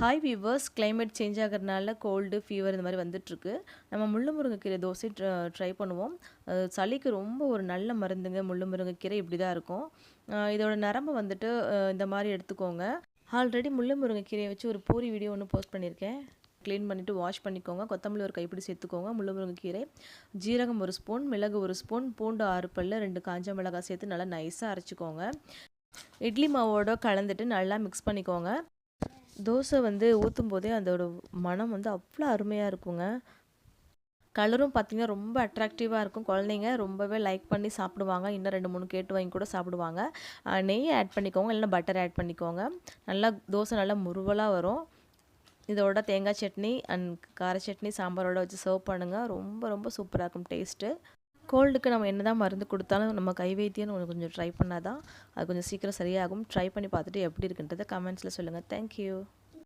Hi viewers climate change ஆகிறதுனால cold fever இந்த மாதிரி வந்துட்டுருக்கு. நம்ம முள்ளு முருங்கைக்கீரை தோசை ட்ரை பண்ணுவோம். சளிக்கு ரொம்ப ஒரு நல்ல மருந்துங்க. முள்ளு முருங்கைக்கீரை இப்படி தான் இருக்கும் இதோட நரம்பு வந்துட்டு இந்த மாதிரி எடுத்துக்கோங்க. ஆல்ரெடி முள்ளு முருங்கைக்கீரையை வச்சு ஒரு பூரி வீடியோ ஒன்று போஸ்ட் பண்ணியிருக்கேன். க்ளீன் பண்ணிவிட்டு வாஷ் பண்ணிக்கோங்க. கொத்தமல்லி ஒரு கைப்பிடி சேர்த்துக்கோங்க. முள்ளு முருங்கைக்கீரை ஜீரகம் ஒரு ஸ்பூன் மிளகு ஒரு ஸ்பூன் பூண்டு ஆறு பல்லு ரெண்டு காஞ்ச மிளகாய் சேர்த்து நல்லா நைஸாக அரைச்சிக்கோங்க. இட்லி மாவோட கலந்துட்டு நல்லா மிக்ஸ் பண்ணிக்கோங்க. தோசை வந்து ஊற்றும் போதே அதோட மனம் வந்து அவ்வளோ அருமையாக இருக்குங்க. கலரும் பார்த்திங்கன்னா ரொம்ப அட்ராக்டிவாக இருக்கும். குழந்தைங்க ரொம்பவே லைக் பண்ணி சாப்பிடுவாங்க. இன்னும் ரெண்டு மூணு கேட்டு வாங்கி கூட சாப்பிடுவாங்க. நெய் ஆட் பண்ணிக்கோங்க. இல்லைன்னா பட்டர் ஆட் பண்ணிக்கோங்க. நல்லா தோசை நல்லா முருவலாக வரும். இதோட தேங்காய் சட்னி அண்ட் கார சட்னி சாம்பாரோட வச்சு சர்வ் பண்ணுங்கள் ரொம்ப ரொம்ப சூப்பராக இருக்கும் டேஸ்ட்டு கோல்டுக்கு நம்ம என்ன தான் மருந்து கொடுத்தாலும் நம்ம கை வைத்தியம்னு ஒன்று கொஞ்சம் ட்ரை பண்ணால் தான் அது கொஞ்சம் சீக்கிரம் சரியாகும். ட்ரை பண்ணி பார்த்துட்டு எப்படி இருக்குன்றதை கமெண்ட்ஸில் சொல்லுங்கள் தேங்க்யூ